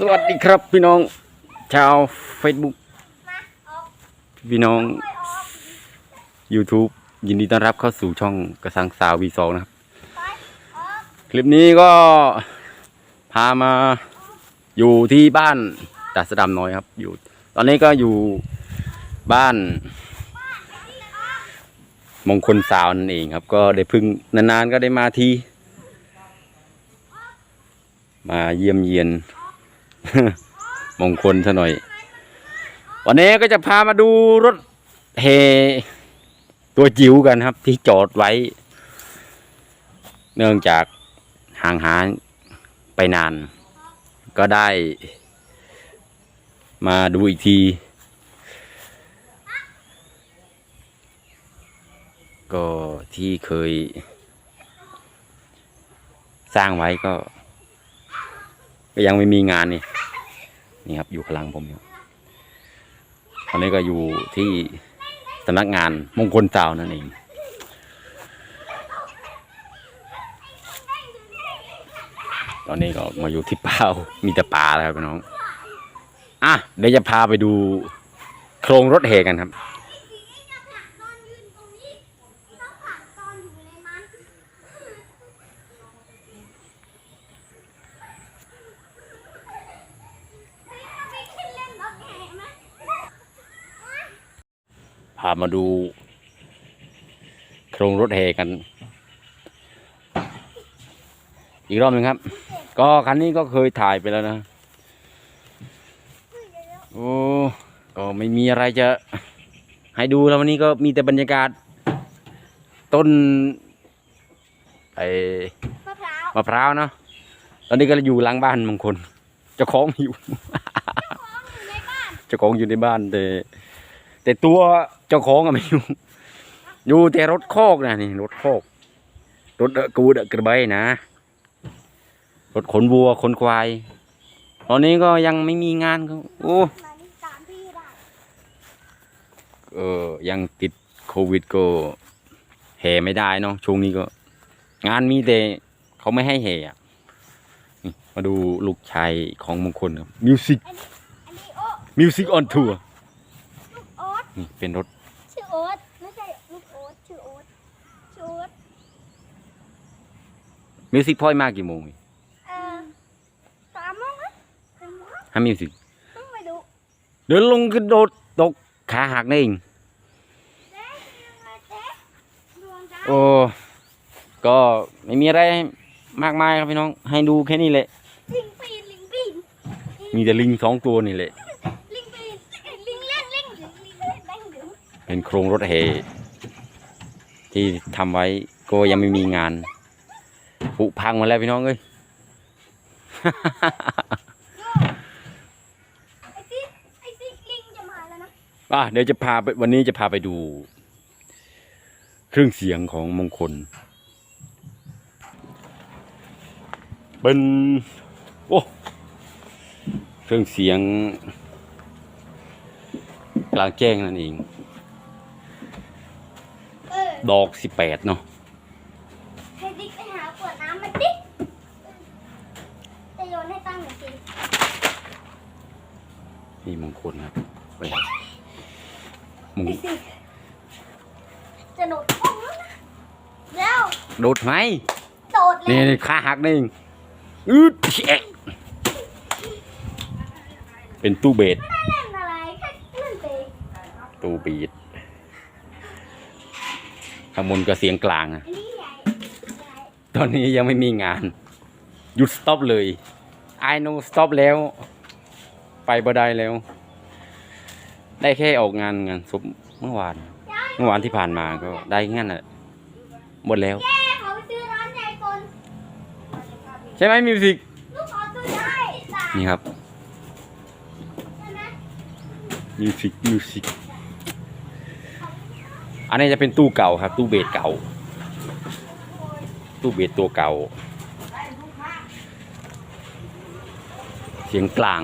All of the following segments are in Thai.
สวัสดีครับพี่น้อง ชาว Facebook พี่น้อง YouTube ยินดีต้อนรับเข้าสู่ช่องกระสังสาววีสองนะครับ คลิปนี้ก็พามาอยู่ที่บ้านตาสดำน้อยครับอยู่ ตอนนี้ก็อยู่บ้าน มงคลสาวนั่นเองครับ ก็ได้พึ่งนานๆก็ได้มาทีมาเยี่ยมเยียน มงคลซะหน่อย วันนี้ก็จะพามาดูรถเฮตัวจิ๋วกันครับ ที่จอดไว้ เนื่องจากห่างหายไปนาน ก็ได้ มาดูอีกที ก็ที่เคย สร้างไว้ก็ ก็ยังไม่มีงานนี่ นี่ครับอยู่พลังผมอยู่ตอนนี้ก็อยู่ที่สำนักงานมงคลสาวนั่นเองตอนนี้ก็มาอยู่ที่ป่ามีแต่ป่าแล้วครับพี่น้อง อะ เดี๋ยวจะพาไปดูโครงรถเหกันครับ พามาดูโครงรถแห่กัน อีกรอบหนึ่งครับ ก็คันนี้ก็เคยถ่ายไปแล้วนะ โอ้ก็ไม่มีอะไรจะให้ดูแล้ววันนี้ก็มีแต่บรรยากาศ ต้นไอ้มะพร้าวมะพร้าวเนาะตอนนี้ก็อยู่หลังบ้านบางคนเจ้าของไม่อยู่อยู่ในบ้านเจ้าของอยู่ในบ้านแต่แต่ตัว เจ้าของอะไม่อยู่ อยู่แต่รถโคอกนะนี่รถโคอก รถเดอะกูเดอะกระบะนะ รถขนวัวขนควาย ตอนนี้ก็ยังไม่มีงานเขาโอ้มานี่ตามพี่ได้เออยังติดโควิดก็แห่ไม่ได้เนาะช่วงนี้ก็ งานมีแต่เขาไม่ให้แห่อะนี่มาดูลูกชายของมงคลครับมิวสิกอันนี้อันนี้โอ๊ตมิวสิกออนทัวร์ลูกโอ๊ตนี่เป็นรถชื่ อโอ๊ตไม่ใช่ลูกโอ๊ตชื่อโอ๊ตชื่อโอ๊ตมิวสิกพ่อยมากกี่โมงนี่เอ่อสามโมงนะสามโมงฮะมิวสิกต้องไปดูเดินลงกระโดดตกขาหักนี่เองเจ๊ยังไงเจ๊ดวงใจโอ้ก็ไม่มีอะไรมากมายครับพี่น้อง ให้ดูแค่นี้แหละ ลิงปีนลิงปีน มีแต่ลิงสองตัวนี่แหละ ลิงปีนลิงเล่นลิงลิงลิงเล่นแดงดึง เป็นโครงรถแห่ที่ทำไว้ก็ยังไม่มีงานผุพังหมาแล้วพี่น้องเอ้ยไอ้ซิไอ้ซิลิงจะมาแล้วนะอะเดี๋ยวจะพาไปวันนี้จะพาไปดู เครื่องเสียงของมงคล เป็นโอ้เครื่องเสียงกลางแจ้งนั่นเองเออ ดอกสิบแปดเนาะให้ดิ๊กไปหาขวดน้ำมาดิจะโยนให้ตั้งหน่อยสินี่มงคลครับไปมงไอ้ซิจะโดดห้องแล้วนะแล้วโดดไหมโดดเลนี่ยนี่ขาหักนี่เองอืดแอะเป็นตู้เบสไม่ได้เล่นอะไรแค่เล่นเตะตู้บีด ข้างบนก็เสียงกลางอะอันนี้ใหญ่ใหญ่ตอนนี้ยังไม่มีงาน หยุดสต็อปเลย I know stop แล้ว ไปบ่ได้แล้ว ได้แค่ออกงานงานศพเมื่อวาน เมื่อวานที่ผ่านมาก็ได้งั้นแหละหมดแล้วแม่เขาไปซื้อร้านใหญ่คนใช่ไหมมิวสิกลูกขอซื้อได้สามนี่ครับใช่ไหมมิวสิกมิวสิก อันนี้จะเป็นตู้เก่าครับ ตู้เบสเก่า ตู้เบสตัวเก่า เสียงกลาง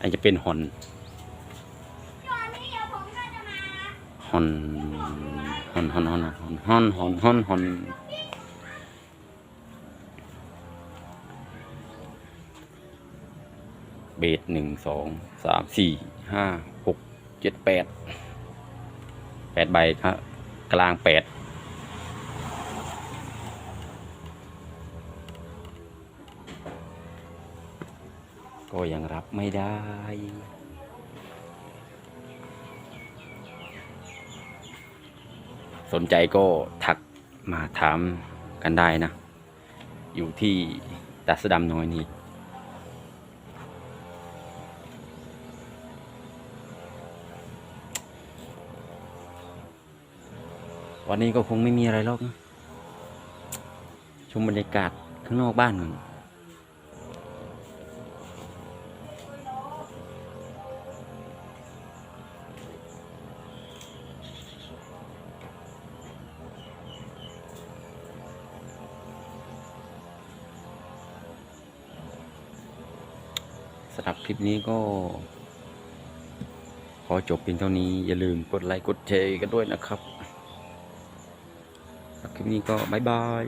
อันจะเป็นฮอนฮอนฮอนฮอนฮอนฮอนฮอนฮอนฮอนเบสหนึ่งสองสามสี่ห้าหก จ็ดแปดแปดใบครับ กลางแปดก็ยังรับไม่ได้สนใจก็ทักมาถามกันได้นะ อยู่ที่ตัสดำน้อยนี่ วันนี้ก็คงไม่มีอะไรหรอกนะชมบรรยากาศข้างนอกบ้านก่อนสำหรับคลิปนี้ก็ ขอจบเพียงเท่านี้อย่าลืมกดไลค์กดแชร์กันด้วยนะครับ นี้ก็บายบาย